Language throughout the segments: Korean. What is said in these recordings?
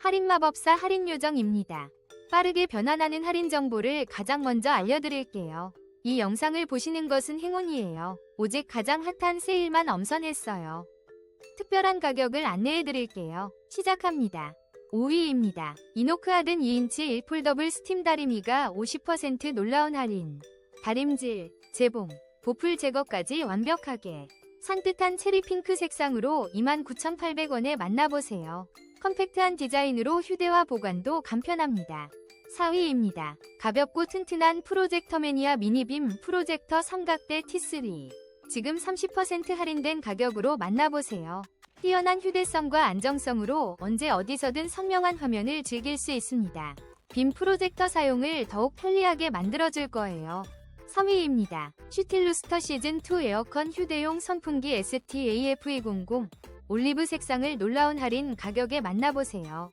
할인마법사 할인요정입니다. 빠르게 변환하는 할인 정보를 가장 먼저 알려드릴게요. 이 영상을 보시는 것은 행운이에요. 오직 가장 핫한 세일만 엄선했어요. 특별한 가격을 안내해드릴게요. 시작합니다. 5위입니다. 이노크아든 2인치 1폴 더블 스팀 다리미가 50% 놀라운 할인. 다림질, 재봉, 보풀 제거까지 완벽하게. 산뜻한 체리 핑크 색상으로 29,800원에 만나보세요. 컴팩트한 디자인으로 휴대와 보관도 간편합니다. 4위입니다. 가볍고 튼튼한 프로젝터 매니아 미니빔 프로젝터 삼각대 T3. 지금 30% 할인된 가격으로 만나보세요. 뛰어난 휴대성과 안정성으로 언제 어디서든 선명한 화면을 즐길 수 있습니다. 빔 프로젝터 사용을 더욱 편리하게 만들어줄 거예요. 3위입니다. 슈틸루스터 시즌2 에어컨 휴대용 선풍기 ST-AF200 올리브 색상을 놀라운 할인 가격에 만나보세요.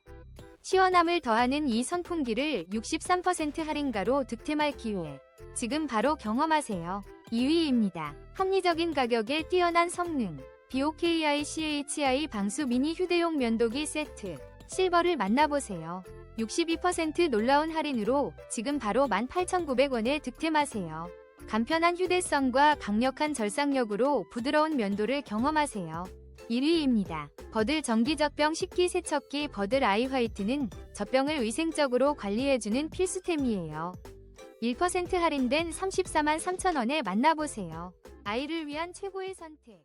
시원함을 더하는 이 선풍기를 63% 할인가로 득템할 기회. 지금 바로 경험하세요. 2위입니다. 합리적인 가격에 뛰어난 성능. BOKI CHI 방수 미니 휴대용 면도기 세트. 실버를 만나보세요. 62% 놀라운 할인으로 지금 바로 18,900원에 득템하세요. 간편한 휴대성과 강력한 절삭력으로 부드러운 면도를 경험하세요. 1위입니다. 버들 전기젖병 식기 세척기 버들 아이 화이트는 젖병을 위생적으로 관리해주는 필수템이에요. 1% 할인된 34만 3천원에 만나보세요. 아이를 위한 최고의 선택.